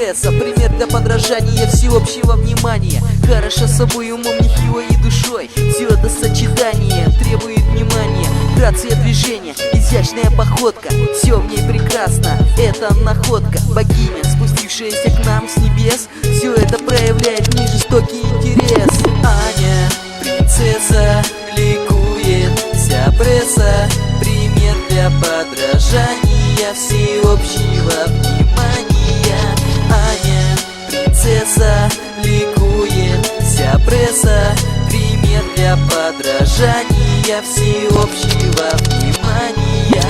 пресса. Пример для подражания всеобщего внимания. Хороша собой умом, нехило и душой. Все это сочетание требует внимания. Грация движения, изящная походка. Все в ней прекрасно, это находка. Богиня, спустившаяся к нам с небес. Все это проявляет в ней жестокий интерес. Аня, принцесса, ликует вся пресса. Пример для подражания всеобщего внимания пресса Пример для подражания всеобщего внимания.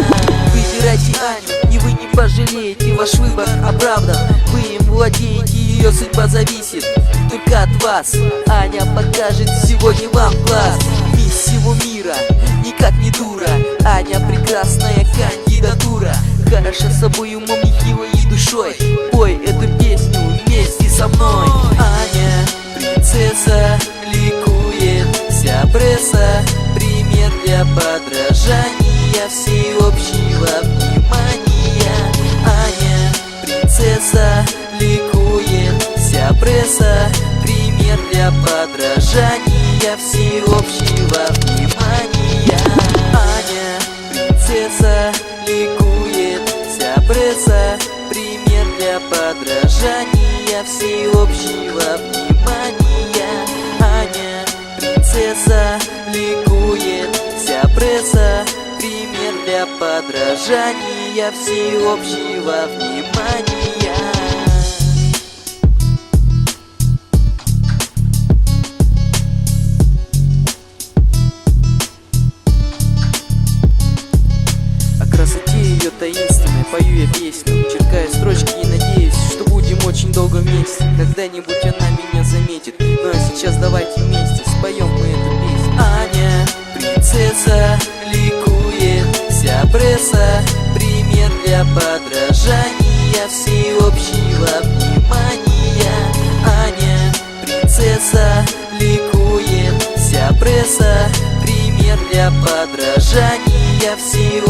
Выбирайте Аню, и вы не пожалеете, ваш выбор оправдан Вы им владеете, ее судьба зависит только от вас. Аня покажет сегодня вам класс Мисс всего мира, никак не дура. Аня прекрасная кандидатура Хороша собой умом, нехило и душой. Пой эту песню вместе со мной принцесса, ликует вся пресса Пример для подражания всеобщего внимания. Аня, принцесса, ликует вся пресса Пример для подражания всеобщего внимания. Аня, принцесса, ликует вся пресса Пример для подражания всеобщего внимания вместе Когда-нибудь она меня заметит. Ну а сейчас давайте вместе споем мы эту песню. Аня, принцесса, ликует вся пресса. Пример для подражания всеобщего внимания. Аня, принцесса, ликует вся пресса. Пример для подражания всеобщего